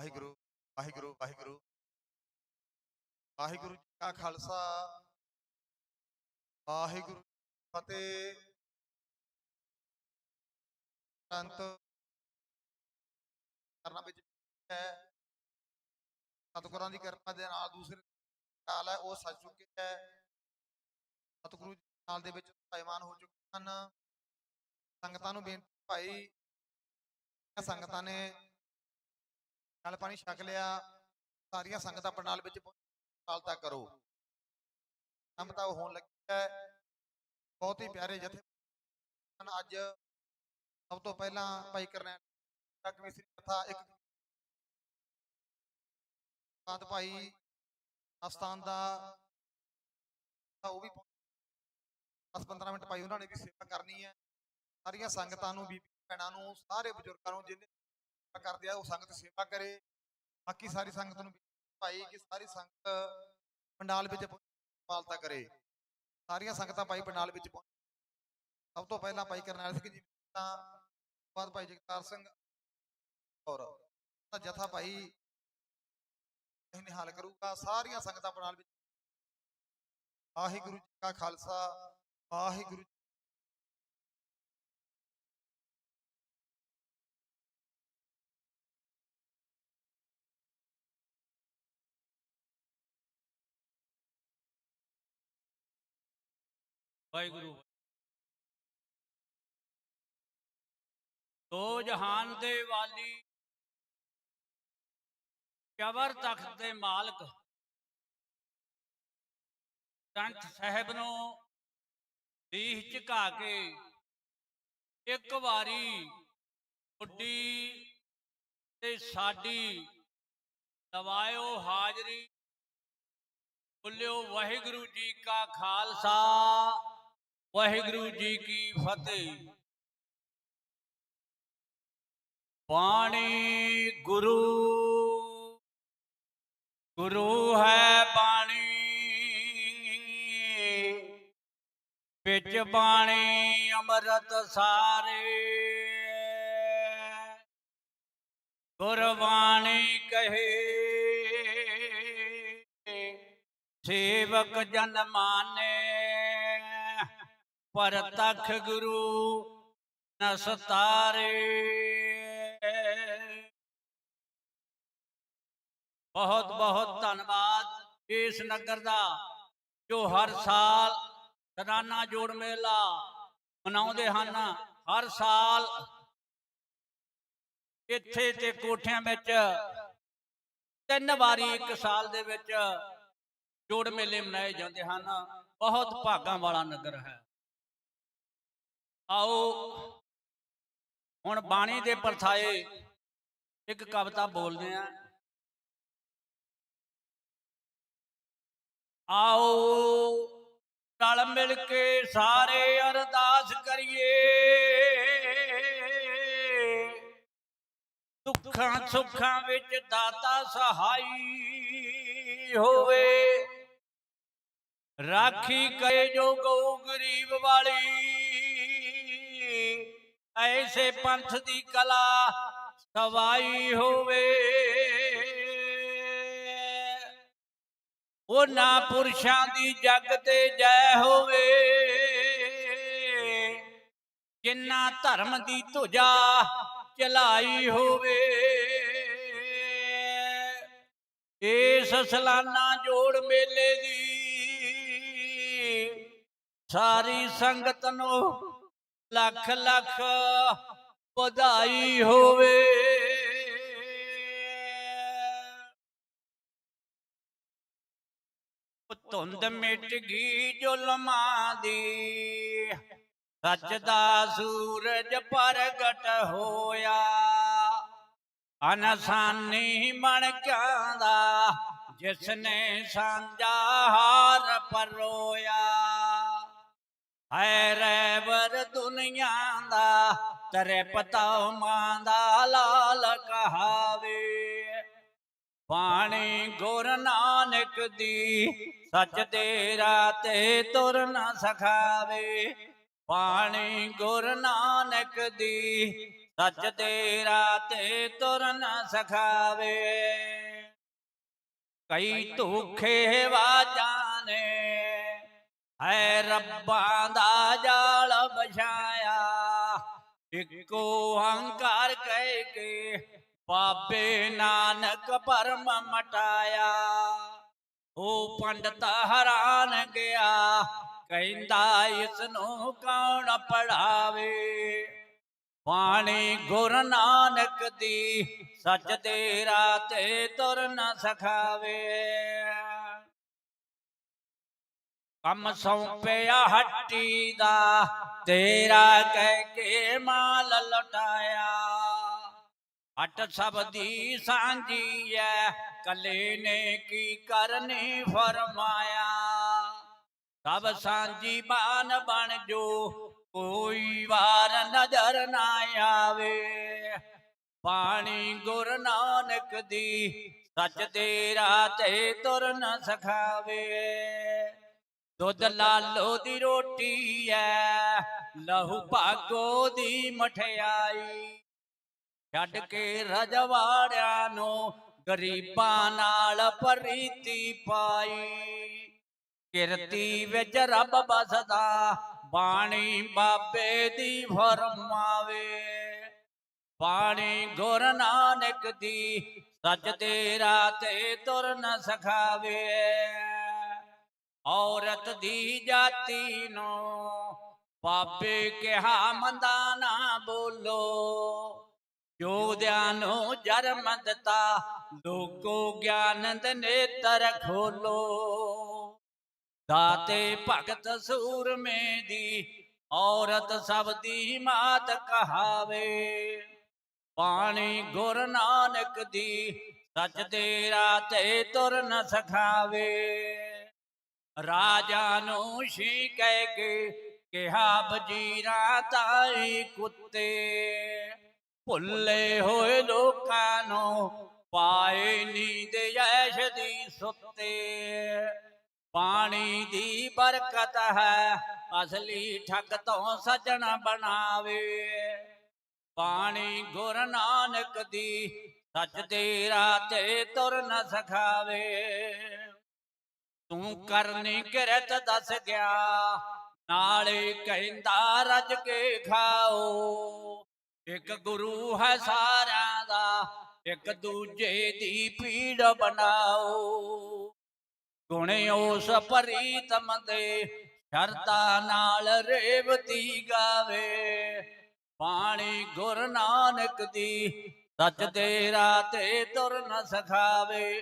ਵਾਹਿਗੁਰੂ ਵਾਹਿਗੁਰੂ ਵਾਹਿਗੁਰੂ ਵਾਹਿਗੁਰੂ ਜੀ ਕਾ ਖਾਲਸਾ। ਵਾਹਿਗੁਰੂ ਫਤਿਹ। ਅੰਤ ਕਰਨਾ ਵਿੱਚ ਹੈ। ਸਤਿਗੁਰਾਂ ਦੀ ਕਿਰਪਾ ਦੇ ਨਾਲ ਦੂਸਰੇ ਕਾਲ ਹੈ ਉਹ ਸੱਜ ਚੁੱਕੇ ਹੈ। ਸਤਿਗੁਰੂ ਜੀ ਦੇ ਨਾਲ ਦੇ ਵਿੱਚ ਭਾਈਮਾਨ ਹੋ ਚੁੱਕੇ ਹਨ। ਸੰਗਤਾਂ ਨੂੰ ਬੇਨਤੀ ਭਾਈ ਸੰਗਤਾਂ ਨੇ ਜਲ ਪਾਣੀ ਛਕ ਲਿਆ। ਸਾਰੀਆਂ ਸੰਗਤਾਂ ਪੰਡਾਲ ਵਿੱਚ ਪਾਲਤਾ ਕਰੋ। ਕੰਮ ਤਾਂ ਹੋਣ ਲੱਗੀ ਹੈ। ਬਹੁਤ ਹੀ ਪਿਆਰੇ ਜਥੇ ਅੱਜ ਸਭ ਤੋਂ ਪਹਿਲਾਂ ਭਾਈ ਕਰਨੈਲ ਤੱਕ ਮਿਸਰੀ ਕਥਾ ਇੱਕ ਬਾਅਦ ਭਾਈ ਅਸਥਾਨ ਦਾ ਉਹ ਵੀ 10-15 ਮਿੰਟ ਭਾਈ ਉਹਨਾਂ ਨੇ ਵੀ ਸੇਵਾ ਕਰਨੀ ਹੈ। ਸਾਰੀਆਂ ਸੰਗਤਾਂ ਨੂੰ ਬੀਬੀ ਭੈਣਾਂ ਨੂੰ ਸਾਰੇ ਬਜ਼ੁਰਗਾਂ ਨੂੰ ਜਿਹਨੇ ਕਰਦੇ ਆ ਉਹ ਸੰਗਤ ਸੇਵਾ ਕਰੇ। ਬਾਕੀ ਸਾਰੀ ਸੰਗਤ ਨੂੰ ਭਾਈ ਕਿ ਸਾਰੀ ਸੰਗਤ ਪੰਡਾਲ ਵਿੱਚ ਪਾਲਤਾ ਕਰੇ। ਸਾਰੀਆਂ ਸੰਗਤਾਂ ਭਾਈ ਪੰਡਾਲ ਵਿੱਚ ਸਭ ਤੋਂ ਪਹਿਲਾਂ ਭਾਈ ਕਰਨੈਲ ਸਿੰਘ ਜੀ ਤਾਂ ਬਾਅਦ ਭਾਈ ਜਗਤਾਰ ਸਿੰਘ ਔਰ ਜਥਾ ਭਾਈ ਨਿਹਾਲ ਕਰੂਗਾ। ਸਾਰੀਆਂ ਸੰਗਤਾਂ ਪੰਡਾਲ ਵਿੱਚ। ਵਾਹਿਗੁਰੂ ਜੀ ਕਾ ਖਾਲਸਾ ਵਾਹਿਗੁਰੂ ਵਾਹਿਗੁਰੂ। ਦੋ ਜਹਾਨ ਦੇ ਵਾਲੀ ਕਬਰ ਤਖਤ ਦੇ ਮਾਲਕ ਸੰਤ ਸਾਹਿਬ ਨੂੰ ਦੀਹ ਝੁਕਾ ਕੇ ਇੱਕ ਵਾਰੀ ਉੱਡੀ ਤੇ ਸਾਡੀ ਲਵਾਇਓ ਹਾਜ਼ਰੀ ਬੁੱਲਿਓ ਵਾਹਿਗੁਰੂ ਜੀ ਕਾ ਖਾਲਸਾ। ਵਾਹਿਗੁਰੂ ਜੀ ਕੀ ਫਤਿਹ। ਬਾਣੀ ਗੁਰੂ। ਗੁਰੂ ਹੈ ਬਾਣੀ। ਵਿੱਚ ਬਾਣੀ ਅੰਮ੍ਰਿਤ ਸਾਰੇ। ਗੁਰਬਾਣੀ ਕਹੇ। ਸੇਵਕ ਜਨ ਮਾਨੇ। ਪਰ ਤਖ ਗੁਰੂ ਨ ਸਤਾਰੇ। ਬਹੁਤ ਬਹੁਤ ਧੰਨਵਾਦ ਇਸ ਨਗਰ ਦਾ, ਜੋ ਹਰ ਸਾਲ ਸਲਾਨਾ ਜੋੜ ਮੇਲਾ ਮਨਾਉਂਦੇ ਹਨ। ਹਰ ਸਾਲ ਇੱਥੇ ਤੇ ਕੋਠਿਆਂ ਵਿੱਚ ਤਿੰਨ ਵਾਰੀ ਇੱਕ ਸਾਲ ਦੇ ਵਿੱਚ ਜੋੜ ਮੇਲੇ ਮਨਾਏ ਜਾਂਦੇ ਹਨ। ਬਹੁਤ ਭਾਗਾਂ ਵਾਲਾ ਨਗਰ ਹੈ। ਆਓ। ਹੁਣ ਬਾਣੀ ਦੇ ਪਰਥਾਏ ਇੱਕ ਕਵਿਤਾ ਬੋਲਦੇ ਆ। ਆਓ, ਰਲ ਮਿਲ ਕੇ ਸਾਰੇ ਅਰਦਾਸ ਕਰੀਏ। ਦੁੱਖਾਂ ਸੁੱਖਾਂ ਵਿੱਚ ਦਾਤਾ ਸਹਾਈ ਹੋਵੇ। ਰਾਖੀ ਕਰੇ ਜੋ ਗਊ ਗਰੀਬ ਵਾਲੀ। ਐਸੇ ਪੰਥ ਦੀ ਕਲਾ ਸਵਾਈ ਹੋਵੇ। ਉਹਨਾਂ ਪੁਰਸ਼ਾਂ ਦੀ ਜਗ ਤੇ ਜੈ ਹੋਵੇ। ਜਿਨ੍ਹਾਂ ਧਰਮ ਦੀ ਧੁਜਾ ਚਲਾਈ ਹੋਵੇ। ਇਸ ਸਲਾਨਾ ਜੋੜ ਮੇਲੇ ਦੀ ਸਾਰੀ ਸੰਗਤ ਨੂੰ ਲੱਖ ਲੱਖ ਵਧਾਈ ਹੋਵੇ। ਧੁੰਦ ਮਿਟ ਗਈ ਜ਼ੁਲਮਾਂ ਦੀ, ਸੱਚ ਦਾ ਸੂਰਜ ਪ੍ਰਗਟ ਹੋਇਆ। ਅਨਸਾਨੀ ਮਣਕਾਂ ਦਾ ਜਿਸ ਨੇ ਸਾਂਝਾ ਹਾਰ ਪਰੋਇਆ। ਹੈ ਰਹਿਬਰ ਦੁਨੀਆ ਦਾ, ਤਰੇ ਪਤਾ ਮਾਂ ਦਾ ਲਾਲ ਕਹਾਵੇ। ਪਾਣੀ ਗੁਰ ਨਾਨਕ ਦੀ, ਸੱਚ ਦੇ ਰਾਤੇ ਤੁਰ ਨਾ ਸਖਾਵੇ। ਪਾਣੀ ਗੁਰ ਨਾਨਕ ਦੀ, ਸੱਚ ਦੇ ਰਾਤੇ ਤੁਰ ਨ ਸਖਾਵੇ। ਕਈ ਧੋਖੇ ਵਾਜਾਂ ਹੈ ਰੱਬਾਂ ਦਾ ਜਾਲ ਬਛਾਇਆ ਇੱਕੋ ਹੰਕਾਰ ਕਹਿ ਕੇ ਬਾਬੇ ਨਾਨਕ ਪਰਮ ਮਟਾਇਆ। ਉਹ ਪੰਡਤ ਹੈਰਾਨ ਗਿਆ, ਕਹਿੰਦਾ ਇਸ ਨੂੰ ਕੌਣ ਪੜਾਵੇ? ਬਾਣੀ ਗੁਰ ਨਾਨਕ ਦੀ ਸੱਚ ਤੇਰਾ ਤੇ ਤੁਰ ਨ ਸਖਾਵੇ। ਕੰਮ ਸੌਂਪਿਆ ਹੱਟੀ ਦਾ, ਤੇਰਾ ਕਹਿ ਕੇ ਮਾਲ ਲਟਾਇਆ। ਹੱਟ ਸਭ ਦੀ ਸਾਂਝੀ ਐ ਕੱਲੇ ਨੇ ਕੀ ਕਰਨੀ ਫਰਮਾਇਆ। ਸਭ ਸਾਂਝੀ ਬਾਨ ਬਣ ਜੋ, ਕੋਈ ਵਾਰ ਨਜ਼ਰ ਨਾ ਆਵੇ। ਪਾਣੀ ਗੁਰੂ ਨਾਨਕ ਦੀ, ਸੱਚ ਤੇਰਾ ਤੇ ਤੁਰਨ ਸਖਾਵੇ। ਦੁੱਧ ਲਾਲੋ ਦੀ ਰੋਟੀ ਐ, ਲਹੂ ਭਾਗੋ ਦੀ ਮਠਿਆਈ। ਛੱਡ ਕੇ ਰਜਵਾੜਿਆਂ ਨੂੰ ਗਰੀਬਾਂ ਨਾਲ ਪਰੀਤੀ ਪਾਈ। ਕਿਰਤੀ ਵਿੱਚ ਰੱਬ ਬਸਦਾ ਬਾਣੀ ਬਾਬੇ ਦੀ ਫਰਮਾਵੇ। ਬਾਣੀ ਗੁਰ ਨਾਨਕ ਦੀ ਸੱਚ ਤੇਰਾ ਤੇ ਤੁਰ ਨ ਸਖਾਵੇ। ਔਰਤ ਦੀ ਜਾਤੀ ਨੂੰ ਪਾਪੇ ਕਿਹਾ ਮੰਦਾ ਨਾ ਬੋਲੋ। ਯੋਧਿਆਂ ਨੂੰ ਜਨਮ ਦਿੱਤਾ, ਲੋਕੋ ਗਿਆਨ ਦੇ ਨੇਤਰ ਖੋਲੋ। ਦਾਤੇ ਭਗਤ ਸੂਰਮੇ ਦੀ ਔਰਤ ਸਭ ਦੀ ਮਾਤ ਕਹਾਵੇ। ਪਾਣੀ ਗੁਰ ਨਾਨਕ ਦੀ ਸੱਚ ਦੇ ਰਾਤੇ ਤੁਰ ਨ ਸਖਾਵੇ। ਰਾਜਾ ਨੂੰ ਸ਼ੀ ਕਹਿ ਕੇ ਕਿਹਾ ਵਜ਼ੀਰਾ ਤਾਈ ਕੁੱਤੇ। ਭੁੱਲੇ ਹੋਏ ਲੋਕਾਂ ਨੂੰ ਪਾਏ ਨੀਂਦ ਐਸ਼ ਦੀ ਸੁੱਤੇ। ਪਾਣੀ ਦੀ ਬਰਕਤ ਹੈ, ਅਸਲੀ ਠੱਗ ਤੋਂ ਸਜਣ ਬਣਾਵੇ। ਪਾਣੀ ਗੁਰ ਨਾਨਕ ਦੀ ਸੱਚ ਦੇ ਰਾਤੇ ਤੁਰ ਨ ਸਖਾਵੇ। ਤੂੰ ਕਰਨੀ ਕਿਰਤ ਦੱਸ ਗਿਆ, ਨਾਲੇ ਕਹਿੰਦਾ ਰੱਜ ਕੇ ਖਾਓ। ਇੱਕ ਗੁਰੂ ਹੈ ਸਾਰਿਆਂ ਦਾ, ਇੱਕ ਦੂਜੇ ਦੀ ਪੀੜ ਬਣਾਓ। ਗੁਣ ਉਸ ਪ੍ਰੀਤਮ ਦੇ ਸ਼ਰਤਾਂ ਨਾਲ ਰੇਵਤੀ ਗਾਵੇ। ਪਾਣੀ ਗੁਰ ਨਾਨਕ ਦੀ, ਸੱਚ ਦੇ ਰਾਤੇ ਤੁਰ ਨ ਸਖਾਵੇ।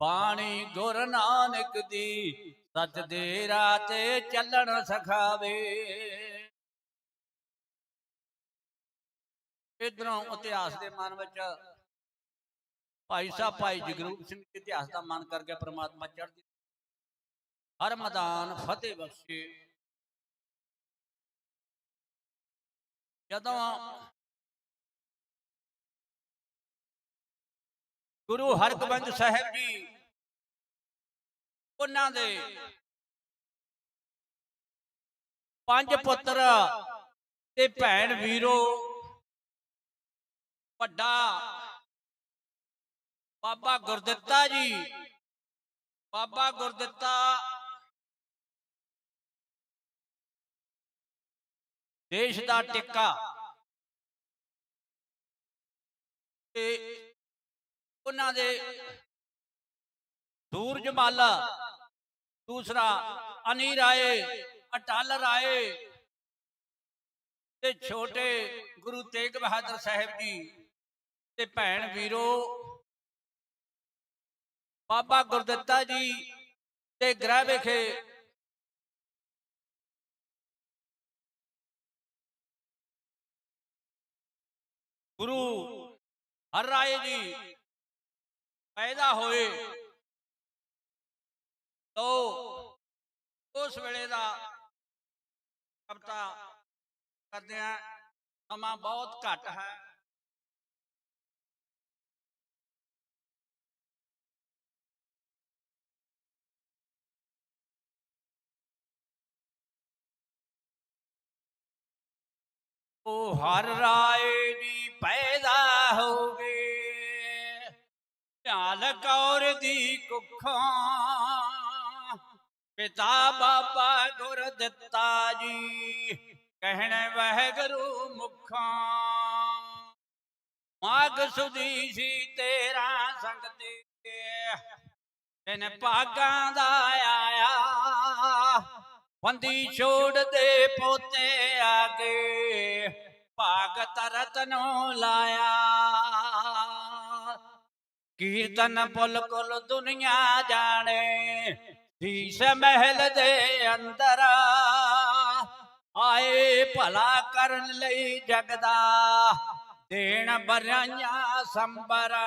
ਬਾਣੀ ਗੁਰੂ ਨਾਨਕ ਦੀ ਸੱਚ ਦੇ ਰਾਤੇ ਚੱਲਣ ਸਖਾਵੇ। ਇਧਰੋਂ ਇਤਿਹਾਸ ਦੇ ਮਨ ਵਿੱਚ ਭਾਈ ਸਾਹਿਬ, ਭਾਈ ਜਗਰੂਪ ਸਿੰਘ ਇਤਿਹਾਸ ਦਾ ਮਨ ਕਰਕੇ ਪ੍ਰਮਾਤਮਾ ਚੜ੍ਹਦੀ ਹਰ ਮੈਦਾਨ ਫਤਿਹ ਬਖਸ਼ੇ। ਜਦੋਂ ਗੁਰੂ ਹਰਗੋਬਿੰਦ ਸਾਹਿਬ ਜੀ ਉਹਨਾਂ ਦੇ ਪੰਜ ਪੁੱਤਰ ਤੇ ਭੈਣ ਵੀਰੋ ਵੱਡਾ ਬਾਬਾ ਗੁਰਦਿੱਤਾ ਜੀ। ਬਾਬਾ ਗੁਰਦਿੱਤਾ ਦੇਸ਼ ਦਾ ਟਿੱਕਾ। ਤੇ ਉਹਨਾਂ ਦੇ ਸੂਰਜਮਾਲਾ ਦੂਸਰਾ ਅਨੀ ਰਾਏ ਅਟਲ ਰਾਏ ਤੇ ਛੋਟੇ ਗੁਰੂ ਤੇਗ ਬਹਾਦਰ ਸਾਹਿਬ ਜੀ ਤੇ ਭੈਣ ਵੀਰੋ, ਬਾਬਾ ਗੁਰਦਿੱਤਾ ਜੀ ਤੇ ਗ੍ਰਹਿ ਵਿਖੇ ਗੁਰੂ ਹਰ ਰਾਏ ਜੀ ਪੈਦਾ ਹੋਏ। ਤੋ ਉਸ ਵੇਲੇ ਦਾ ਕਵਤਾ ਕਰਦੇ ਆ ਸਮਾਂ ਬਹੁਤ ਘੱਟ ਹੈ। ਉਹ ਹਰ ਰਾਏ ਦੀ ਪੈਦਾ ਹੋ ਗਏ ਝਾਲ ਕੌਰ ਦੀ ਕੁੱਖੋਂ। ਪਿਤਾ ਬਾਬਾ ਗੁਰ ਦਿੱਤਾ ਜੀ, ਕਹਿਣ ਵਹਿਗੁਰੂ ਮੁਖਾਂ। ਮਾਗ ਸੁਦੀ ਸੀ ਤੇਰਾ ਸੰਗ ਤੇ, ਤਿਨ ਭਾਗਾਂ ਦਾ ਆਇਆ। ਬੰਦੀ ਛੋੜ ਦੇ ਪੋਤੇ ਆਗੇ ਭਾਗ ਤਰਤ ਨੂੰ ਲਾਇਆ। ਕੀਰਤਨ ਪੁਲ ਕੁਲ ਦੁਨੀਆ ਜਾਣੇ, ਸੀਸ ਮਹਿਲ ਦੇ ਅੰਦਰ। ਆਏ ਭਲਾ ਕਰਨ ਲਈ ਜਗਦਾ ਦੇਣ ਬਰਾਈਆਂ ਸੰਬਰਾ।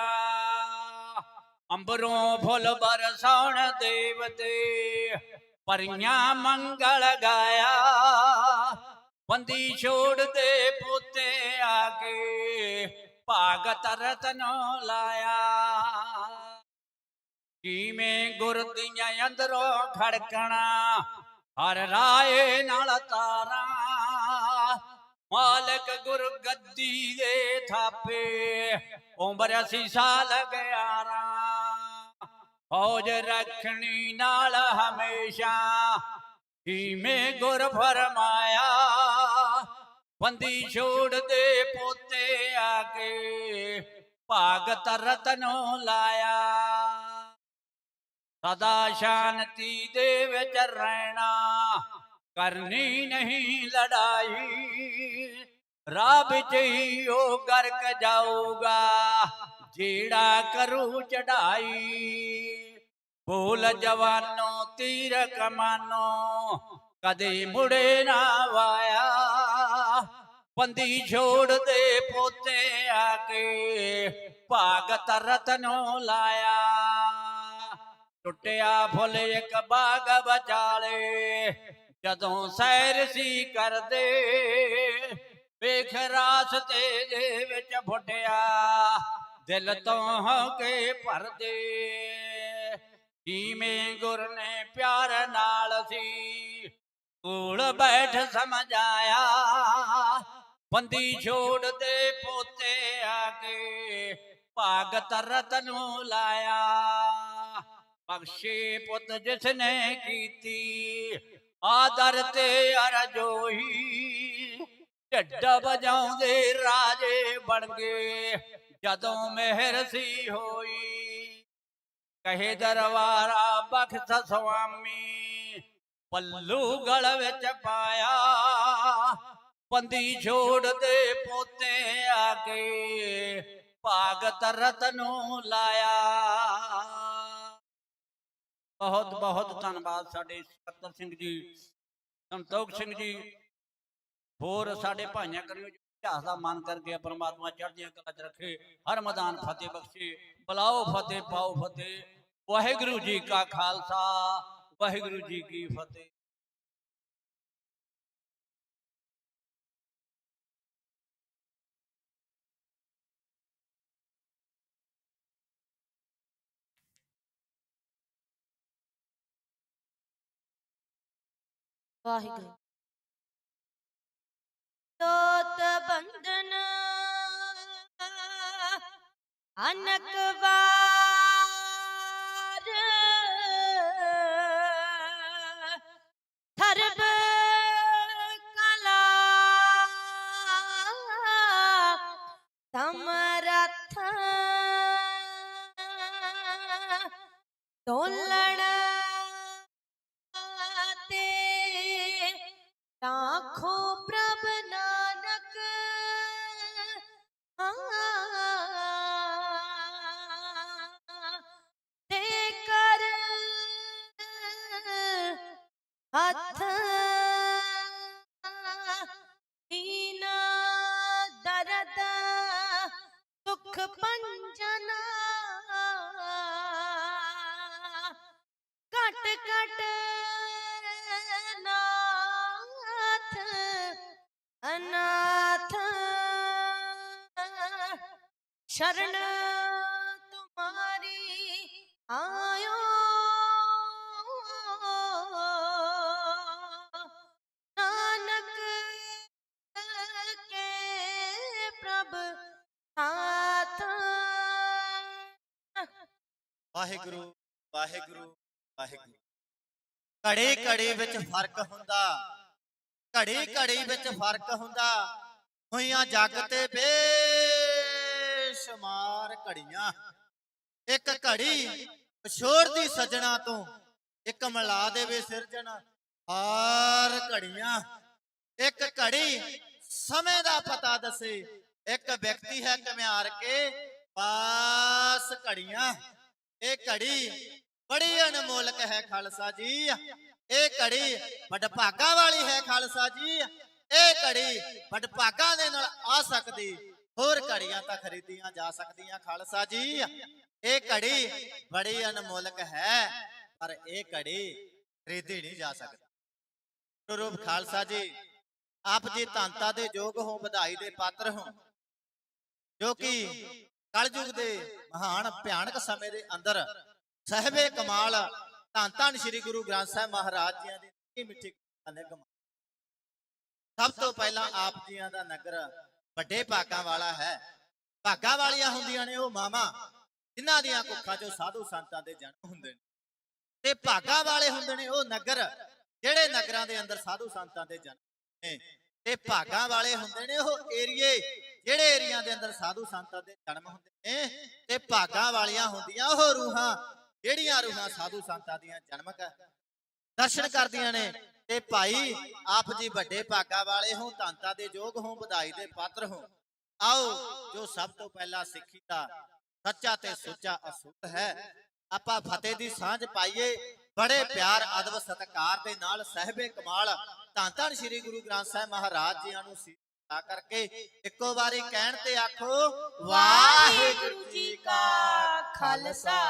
ਅੰਬਰੋਂ ਫੁੱਲ ਬਰਸਾਉਣ ਦੇਵਤੇ, ਪਰੀਆਂ ਮੰਗਲ ਗਾਇਆ। ਬੰਦੀ ਛੋੜ ਦੇ ਪੋਤੇ ਆ ਕੇ ਭਾਗਤ ਰਤਨੋਂ ਲਾਇਆ। ਕਿਵੇਂ ਗੁਰ ਦੀਆਂ ਅੰਦਰੋਂ ਖੜਕਣਾ, ਹਰ ਰਾਏ ਨਾਲ ਤਾਰਾ। ਮਾਲਕ ਗੁਰ ਗੱਦੀ ਦੇ ਥਾਪੇ, ਉਮਰ ਅਸੀਂ ਸਾਲ ਗਿਆਰਾਂ। ਫੌਜ ਰੱਖਣੀ ਨਾਲ ਹਮੇਸ਼ਾ ਕਿਵੇਂ ਗੁਰ ਫਰਮਾਇਆ ਬੰਦੀ ਛੋੜ ਦੇ ਪੋਤੇ ਆ ਕੇ ਭਾਗਤ ਰਤਨੋਂ ਲਾਇਆ। ਸਦਾ ਸ਼ਾਂਤੀ ਦੇ ਵਿੱਚ ਰਹਿਣਾ, ਕਰਨੀ ਨਹੀਂ ਲੜਾਈ। ਰਾਹ ਵਿੱਚ ਹੀ ਉਹ ਗਰਕ ਜਾਊਗਾ, ਜਿਹੜਾ ਕਰੂ ਚੜਾਈ। ਬੋਲ ਜਵਾਨੋ ਤੀਰ ਕਮਾਨੋ ਕਦੇ ਮੁੜੇ ਨਾ ਵਾਇਆ। ਬੰਦੀ ਛੋੜ ਦੇ ਪੋਤੇ ਆ ਕੇ ਭਾਗਤ ਰਤਨੋਂ ਲਾਇਆ। ਟੁੱਟਿਆ ਫੁੱਲ ਇੱਕ ਬਾਗ ਬਚਾਲੇ ਜਦੋਂ ਸੈਰ ਸੀ ਕਰਦੇ, ਵੇਖ ਰਾਸਤੇ ਦੇ ਵਿੱਚ ਫੁੱਟਿਆ, ਦਿਲ ਤੋਂ ਹੋ ਕੇ ਭਰਦੇ। ਕਿਵੇਂ ਗੁਰ ਨੇ ਪਿਆਰ ਨਾਲ ਸੀ, ਕੋਲ ਬੈਠ ਸਮਝਾਇਆ ਬੰਦੀ ਛੋੜ ਦੇ ਪੋਤੇ ਆ ਕੇ ਭਾਗਤ ਰਤਨੋਂ ਲਾਇਆ। ਬਖਸ਼ੇ ਪੁੱਤ ਜਿਸ ਨੇ ਕੀਤੀ, ਆਦਰ ਤੇ ਅਰਜੋਈ ਢੱਡ ਵਜਾਉਂਦੇ ਰਾਜੇ ਬਣ ਗਏ, ਜਦੋਂ ਮਿਹਰ ਸੀ ਹੋਈ। ਕਹੇ ਦਰਬਾਰਾ, ਬਖਸ਼ ਸੁਆਮੀ, ਪੱਲੂ ਗਲ ਵਿੱਚ ਪਾਇਆ। ਪੰਦੀ ਛੋੜ ਦੇ ਪੋਤੇ ਆ ਕੇ ਭਾਗਤ ਰਤਨੋਂ ਲਾਇਆ। ਬਹੁਤ ਬਹੁਤ ਧੰਨਵਾਦ ਸਾਡੇ ਸਤਰ ਸਿੰਘ ਜੀ, ਸੰਤੋਖ ਸਿੰਘ ਜੀ। ਹੋਰ ਸਾਡੇ ਭਾਈਆਂ ਕਰਿਓ ਜੋ, ਇਤਿਹਾਸ ਦਾ ਮਨ ਕਰ ਗਿਆ ਪ੍ਰਮਾਤਮਾ ਚੜ੍ਹਦੀਆਂ ਕਲਾ ਚ ਰੱਖੇ, ਹਰ ਮੈਦਾਨ ਫਤਿਹ ਬਖਸ਼ੇ, ਬੁਲਾਓ ਫਤਿਹ, ਪਾਓ ਫਤਿਹ। ਵਾਹਿਗੁਰੂ ਜੀ ਕਾ ਖਾਲਸਾ, ਵਾਹਿਗੁਰੂ ਜੀ ਕੀ ਫਤਿਹ। ਵਾਹਿਗੁਰੂ। ਤੋਤ ਬੰਦਨ ਅਨਕ ਵਾਰ शरण तुम्हारी आयो ਵਾਹਿਗੁਰੂ ਵਾਹਿਗੁਰੂ ਵਾਹਿਗੁਰੂ। ਘੜੇ ਘੜੇ ਵਿੱਚ ਫ਼ਰਕ ਹੁੰਦਾ। ਘੜੇ ਘੜੀ ਵਿੱਚ ਫ਼ਰਕ ਹੁੰਦਾ। ਹੋਈਆਂ ਜੱਗ ਤੇ ਬੇ ਬੇਸ਼ੁਮਾਰ ਘੜੀਆਂ। ਇੱਕ ਘੜੀ ਛੋੜ ਦੀ ਸਜਣਾ ਤੋਂ ਇੱਕ ਮਿਲਾ ਦੇਵੇ ਸਿਰਜਣ। ਹਾਰ ਘੜੀਆਂ। ਇੱਕ ਘੜੀ ਸਮੇਂ ਦਾ ਪਤਾ ਦੱਸੇ। ਇੱਕ ਵਿਅਕਤੀ ਹੈ ਕਮਿਆਰ ਕੇ ਪਾਸ ਘੜੀਆਂ। ਇਹ ਘੜੀ ਬੜੀ ਅਨਮੋਲਕ ਹੈ ਖਾਲਸਾ ਜੀ। ਇਹ ਘੜੀ ਵਡਭਾਗਾ ਵਾਲੀ ਹੈ ਖਾਲਸਾ ਜੀ। ਇਹ ਘੜੀ ਵਡਭਾਗਾ ਦੇ ਨਾਲ ਆ ਸਕਦੀ। ਹੋਰ ਘੜੀਆਂ ਤਾਂ ਖਰੀਦੀਆਂ ਜਾ ਸਕਦੀਆਂ, ਖਾਲਸਾ ਜੀ। ਇਹ ਘੜੀ ਬੜੀ ਅਨਮੋਲਕ ਹੈ, ਪਰ ਇਹ ਘੜੀ ਖਰੀਦੀ ਨਹੀਂ ਜਾ ਸਕਦੀ। ਗੁਰੂ ਖਾਲਸਾ ਜੀ, ਆਪ ਜੀ ਧੰਤਾ ਦੇ ਯੋਗ ਹੋ, ਵਧਾਈ ਦੇ ਪਾਤਰ ਹੋ, ਜੋ ਕਿ ਕਲਯੁਗ ਦੇ ਮਹਾਨ ਭਿਆਨਕ ਸਮੇਂ ਦੇ ਅੰਦਰ ਸਹਿਬੇ ਕਮਾਲ ਧੰਨ ਧੰਨ ਸ੍ਰੀ ਗੁਰੂ ਗ੍ਰੰਥ ਸਾਹਿਬ ਮਹਾਰਾਜ ਜੀਆਂ ਦੀ ਮਿੱਠੀ ਮਿੱਠੀ ਕਥਾ ਨਿਗਮ ਸਭ ਤੋਂ ਪਹਿਲਾਂ ਆਪ ਜੀਆਂ ਦਾ ਨਗਰ ਵੱਡੇ ਭਾਗਾਂ ਵਾਲਾ ਹੈ। ਭਾਗਾਂ ਵਾਲੀਆਂ ਹੁੰਦੀਆਂ ਨੇ ਉਹ ਮਾਵਾਂ, ਜਿਨ੍ਹਾਂ ਦੀਆਂ ਕੁੱਖਾਂ 'ਚੋਂ ਸਾਧੂ ਸੰਤਾਂ ਦੇ ਜਨਮ ਹੁੰਦੇ ਨੇ। ਤੇ ਭਾਗਾਂ ਵਾਲੇ ਹੁੰਦੇ ਨੇ ਉਹ ਨਗਰ, ਜਿਹੜੇ ਨਗਰਾਂ ਦੇ ਅੰਦਰ ਸਾਧੂ ਸੰਤਾਂ ਦੇ ਜਨਮ ਨੇ। ਤੇ ਭਾਗਾਂ ਵਾਲੇ ਹੁੰਦੇ ਨੇ ਉਹ ਏਰੀਏ, ਜਿਹੜੇ ਏਰੀਆ ਦੇ ਅੰਦਰ ਸਾਧੂ ਸੰਤਾਂ ਦੇ ਜਨਮ ਹੁੰਦੇ ਨੇ। ਤੇ ਭਾਗਾਂ ਵਾਲੀਆਂ ਹੁੰਦੀਆਂ ਉਹ ਰੂਹਾਂ, ਜਿਹੜੀਆਂ ਰੂਹਾਂ ਸਾਧੂ ਸੰਤਾਂ ਦੀਆਂ ਜਨਮ ਕਰ ਦਰਸ਼ਨ ਕਰਦੀਆਂ ਨੇ। ਤੇ ਭਾਈ, ਆਪ ਜੀ ਵੱਡੇ ਭਾਗਾਂ ਵਾਲੇ ਹੋ, ਧੰਤਾ ਦੇ ਯੋਗ ਹੋ, ਵਧਾਈ ਦੇ ਪਾਤਰ ਹੋ। ਆਓ, ਜੋ ਸਭ ਤੋਂ ਪਹਿਲਾਂ ਸਿੱਖੀ ਦਾ ਸੱਚਾ ਤੇ ਸੁੱਚਾ ਅਸੂਲ ਹੈ, ਆਪਾਂ ਫਤਿਹ ਦੀ ਸਾਂਝ ਪਾਈਏ। ਬੜੇ ਪਿਆਰ, ਅਦਬ, ਸਤਿਕਾਰ ਦੇ ਨਾਲ ਸਹਿਬੇ ਕਮਾਲ ਧੰਨ ਧੰਨ ਸ੍ਰੀ ਗੁਰੂ ਗ੍ਰੰਥ ਸਾਹਿਬ ਮਹਾਰਾਜ ਜੀਆਂ ਨੂੰ ਸਿੱਖਾ ਕਰਕੇ ਇੱਕੋ ਵਾਰੀ ਕਹਿਣ ਤੇ ਆਖੋ, ਵਾਹਿਗੁਰੂ ਜੀ ਕਾ ਖਾਲਸਾ,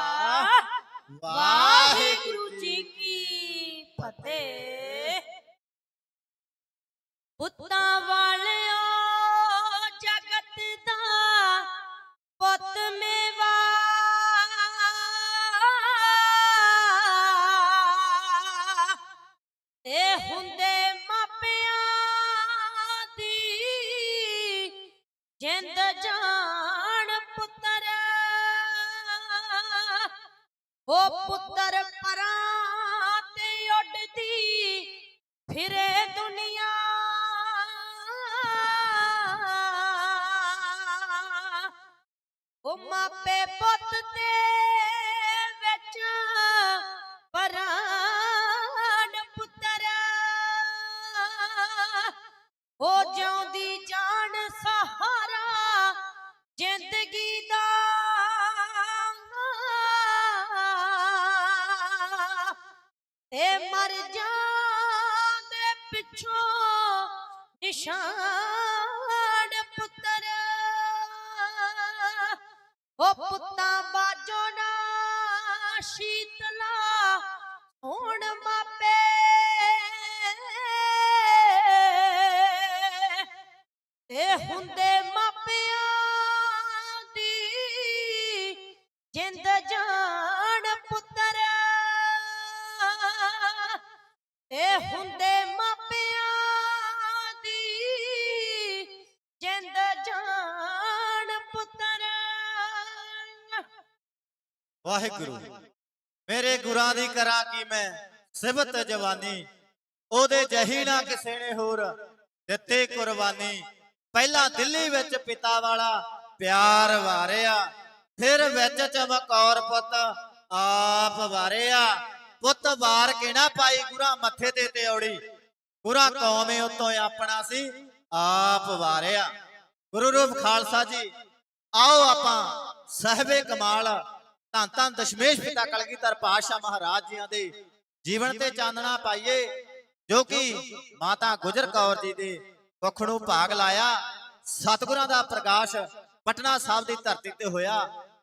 ਵਾਹਿਗੁਰੂ ਜੀ ਕੀ ਫਤਿਹ। ਪੁੱਤਾਂ ਵਾਲਿਓ ਜਗਤ ਦਾ ਪੁੱਤ ਮੇਵਾ ਜ਼ਿੰਦਗੀ ਦਾ ਤੇ ਮਰ ਜਾਂਦੇ ਵਾਹਿਗੁਰੂ। ਮੇਰੇ ਗੁਰਾਂ ਦੀ ਕਰਾਂ ਕੀ ਮੈਂ? ਸਿਬਤ ਜਵਾਨੀ। ਉਹਦੇ ਜਹੀ ਨਾ ਕਿਸੇ ਨੇ ਹੋਰ ਦਿੱਤੇ ਕੁਰਬਾਨੀ। ਪਹਿਲਾਂ ਦਿੱਲੀ ਵਿੱਚ ਪਿਤਾ ਵਾਲਾ ਪਿਆਰ ਵਾਰਿਆ, ਫਿਰ ਵਿੱਚ ਚਮਕੌਰ ਪੁੱਤ ਆਪ ਵਾਰਿਆ। ਪੁੱਤ ਵਾਰ ਕੇ ਨਾ ਪਾਈ? ਗੁਰਾਂ ਮੱਥੇ ਤੇ ਤੇ ਔੜੀ। ਗੁਰਾਂ ਕੌਮੇ ਉਤੋਂ ਆਪਣਾ ਸੀ, ਆਪ ਵਾਰਿਆ। ਗੁਰੂ ਰੂਪ ਖਾਲਸਾ ਜੀ, ਆਓ ਆਪਾਂ ਸਹਿਬੇ ਕਮਾਲ ਧੰਨ ਧੰਨ ਦਸ਼ਮੇਸ਼ ਪਿਤਾ ਕਲਗੀਧਰ ਪਾਤਸ਼ਾਹ ਮਹਾਰਾਜ ਜੀਆਂ ਦੇ ਜੀਵਨ ਤੇ ਚਾਨਣਾ ਪਾਈਏ, ਜੋ ਕਿ ਮਾਤਾ ਗੁਜਰ ਕੌਰ ਜੀ ਦੇ ਕੁੱਖ ਨੂੰ ਭਾਗ ਲਾਇਆ। ਸਤਿਗੁਰਾਂ ਦਾ ਪ੍ਰਕਾਸ਼ ਪਟਨਾ ਸਾਹਿਬ ਦੀ ਧਰਤੀ ਤੇ ਹੋਇਆ।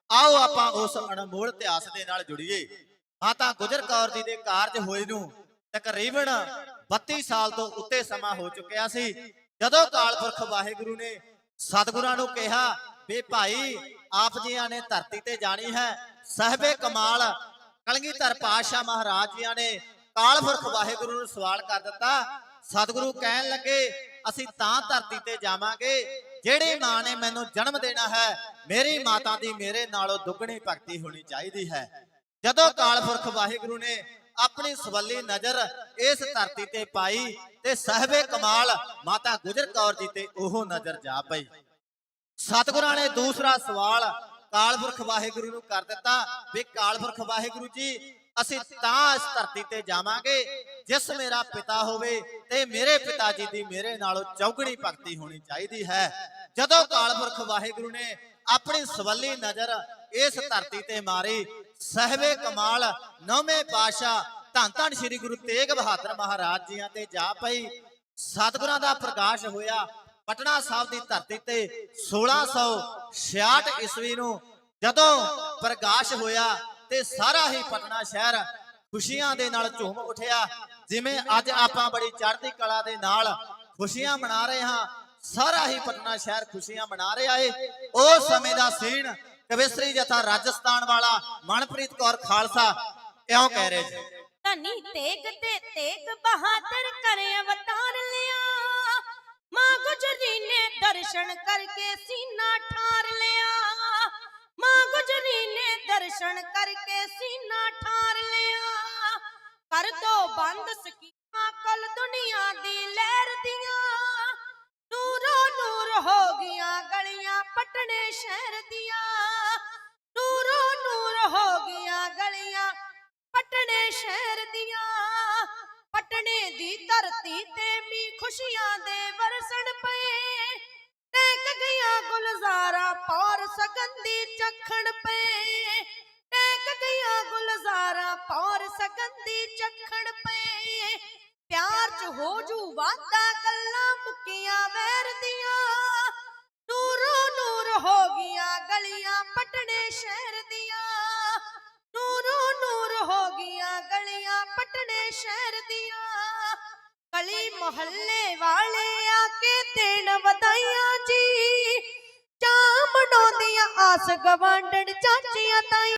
ਆਓ ਆਪਾਂ ਉਸ ਅਨਮੋਲ ਇਤਿਹਾਸ ਦੇ ਨਾਲ ਜੁੜੀਏ। ਮਾਤਾ ਗੁਜਰ ਕੌਰ ਜੀ ਦੇ ਕਾਰਜ ਹੋਏ ਨੂੰ ਤਕਰੀਬਨ 32 ਸਾਲ ਤੋਂ ਉੱਤੇ ਸਮਾਂ ਹੋ ਚੁੱਕਿਆ ਸੀ। ਜਦੋਂ ਕਾਲ ਪੁਰਖ ਵਾਹਿਗੁਰੂ ਨੇ ਸਤਿਗੁਰਾਂ ਨੂੰ ਕਿਹਾ, ਵੀ ਭਾਈ, ਆਪ ਜੀਆਂ ਨੇ ਧਰਤੀ ਤੇ ਜਾਣੀ ਹੈ। ਸਹਿਬੇ ਕਮਾਲ। ਕਲਗੀਧਰ ਪਾਤਸ਼ਾਹ ਮਹਾਰਾਜ ਜੀਆਂ ਨੇ ਕਾਲਪੁਰਖ ਵਾਹਿਗੁਰੂ ਨੂੰ ਸਵਾਲ ਕਰ ਦਿੱਤਾ। ਸਤਿਗੁਰੂ ਕਹਿਣ ਲੱਗੇ, ਅਸੀਂ ਤਾਂ ਧਰਤੀ ਤੇ ਜਾਵਾਂਗੇ, ਜਿਹੜੀ ਮਾਂ ਨੇ ਮੈਨੂੰ ਜਨਮ ਦੇਣਾ ਹੈ, ਮੇਰੀ ਮਾਤਾ ਦੀ ਮੇਰੇ ਨਾਲੋਂ ਦੁੱਗਣੀ ਭਗਤੀ ਹੋਣੀ ਚਾਹੀਦੀ ਹੈ। ਜਦੋਂ ਕਾਲਪੁਰਖ ਵਾਹਿਗੁਰੂ ਨੇ ਆਪਣੀ ਸਵੱਲੀ ਨਜ਼ਰ ਇਸ ਧਰਤੀ ਤੇ ਪਾਈ ਤੇ ਸਹਿਬੇ ਕਮਾਲ, ਮਾਤਾ ਗੁਜਰ ਕੌਰ ਜੀ ਤੇ ਉਹ ਨਜ਼ਰ ਜਾ ਪਈ। ਸਤਿਗੁਰਾਂ ਨੇ ਦੂਸਰਾ ਸਵਾਲ ਕਾਲਪੁਰਖ ਵਾਹਿਗੁਰੂ ਨੂੰ ਕਰ ਦਿੱਤਾ ਵੀ ਕਾਲਪੁਰਖ ਵਾਹਿਗੁਰੂ ਜੀ, ਅਸੀਂ ਤਾਂ ਇਸ ਧਰਤੀ ਤੇ ਜਾਵਾਂਗੇ, ਜਿਸ ਮੇਰਾ ਪਿਤਾ ਹੋਵੇ ਤੇ ਮੇਰੇ ਪਿਤਾ ਜੀ ਦੀ ਮੇਰੇ ਨਾਲੋਂ ਚੌਗਣੀ ਭਗਤੀ ਹੋਣੀ ਚਾਹੀਦੀ ਹੈ। ਜਦੋਂ ਕਾਲਪੁਰਖ ਵਾਹਿਗੁਰੂ ਨੇ ਆਪਣੀ ਸਵੱਲੀ ਨਜ਼ਰ ਇਸ ਧਰਤੀ ਤੇ ਮਾਰੀ, ਸਹਿਬੇ ਕਮਾਲ, ਨੌਵੇਂ ਪਾਸ਼ਾ ਧੰਨ ਧੰਨ ਸ੍ਰੀ ਗੁਰੂ ਤੇਗ ਬਹਾਦਰ ਮਹਾਰਾਜ ਜੀਆਂ ਤੇ ਜਾ ਪਈ, ਸਤਿਗੁਰਾਂ ਦਾ ਪ੍ਰਕਾਸ਼ ਹੋਇਆ ਪਟਨਾ ਸਾਹਿਬ ਦੀ ਧਰਤੀ ਤੇ 1666 ਈਸਵੀ ਨੂੰ ਜਦੋਂ ਪ੍ਰਕਾਸ਼ ਹੋਇਆ ਤੇ ਸਾਰਾ ਹੀ ਪਟਨਾ ਸ਼ਹਿਰ ਖੁਸ਼ੀਆਂ ਦੇ ਨਾਲ ਝੂਮ ਉੱਠਿਆ। ਜਿਵੇਂ ਅੱਜ ਆਪਾਂ ਬੜੀ ਚੜ੍ਹਦੀ ਕਲਾ ਦੇ ਨਾਲ ਖੁਸ਼ੀਆਂ ਮਨਾ ਰਹੇ ਹਾਂ, ਸਾਰਾ ਹੀ ਪਟਨਾ ਸ਼ਹਿਰ ਖੁਸ਼ੀਆਂ ਮਨਾ ਰਿਹਾ ਏ। ਉਸ ਸਮੇਂ ਦਾ ਸੀਨ ਕਵਿਸਰੀ ਜਥਾ ਰਾਜਸਥਾਨ ਵਾਲਾ ਮਨਪ੍ਰੀਤ ਕੌਰ ਖਾਲਸਾ ਇਉਂ ਕਹਿ ਰਹੇ ਜੀ। ਧਨੀ ਤੇਗ ਤੇ ਤੇਗ ਬਹਾਦਰ ਕਰ ਅਵਤਾਰ ਲਿਆ ਮਾਂ ਗੁਜਰੀ ਨੇ ਦਰਸ਼ਨ ਕਰਕੇ ਸੀਨਾ ਠਾਰ ਲਿਆ। ਮਾਂ ਗੁਜਰੀ ਨੇ ਦਰਸ਼ਨ ਕਰਕੇ ਸੀਨਾ ਠਾਰ ਲਿਆ। ਕਰ ਦੋ ਬੰਦ ਸਕੀਮਾਂ ਕਲ ਦੁਨੀਆ ਦੀ ਲਹਿਰ ਦੀਆਂ। ਨੂਰੋ ਨੂਰ ਹੋ ਗਈਆਂ ਗਲੀਆਂ ਪਟਨੇ ਸ਼ਹਿਰ ਦੀਆਂ। ਨੂਰੋ ਨੂਰ ਹੋ ਗਈਆਂ ਗਲੀਆਂ ਪਟਨੇ ਸ਼ਹਿਰ ਪਟਨੇ ਦੀ ਧਰਤੀ ਤੇ ਮੀ ਖੁਸ਼ੀਆਂ ਦੇ ਵਰਸਣ ਪਏ। ਟੈਕ ਗਿਆ ਗੁਲਜ਼ਾਰਾ ਪੌਰ ਸਗੰਦੀ ਚੱਖਣ ਪਏ। ਟੈਕ ਗਿਆ ਗੁਲਜ਼ਾਰਾ ਪੌਰ ਸਗੰਦੀ ਚੱਖਣ ਪਏ। ਪਿਆਰ ਚ ਹੋ ਜੂ ਵਾਦਾ ਗੱਲਾਂ ਮੁਕੀਆਂ ਵੈਰ ਦੀਆਂ। ਨੂਰੋ ਨੂਰ ਹੋ ਗਈਆਂ ਗਲੀਆਂ, ਪਟਣੇ ਸ਼ਹਿਰ ਦੀਆਂ। ਦੂਰ ਹੋ ਗਈਆਂ ਗਲੀਆਂ ਪਟਨੇ ਸ਼ਹਿਰ ਦੀਆਂ। ਗਲੀ ਮੁਹੱਲੇ ਵਾਲੇ ਆ ਕੇ ਦੇਣ ਵਧਾਈਆਂ ਜੀ। ਚਾਹ ਮਨਾਉਂਦੀਆਂ ਆਸ ਗਵਾਂਢਣ ਚਾਚੀਆਂ ਤਾਈਆਂ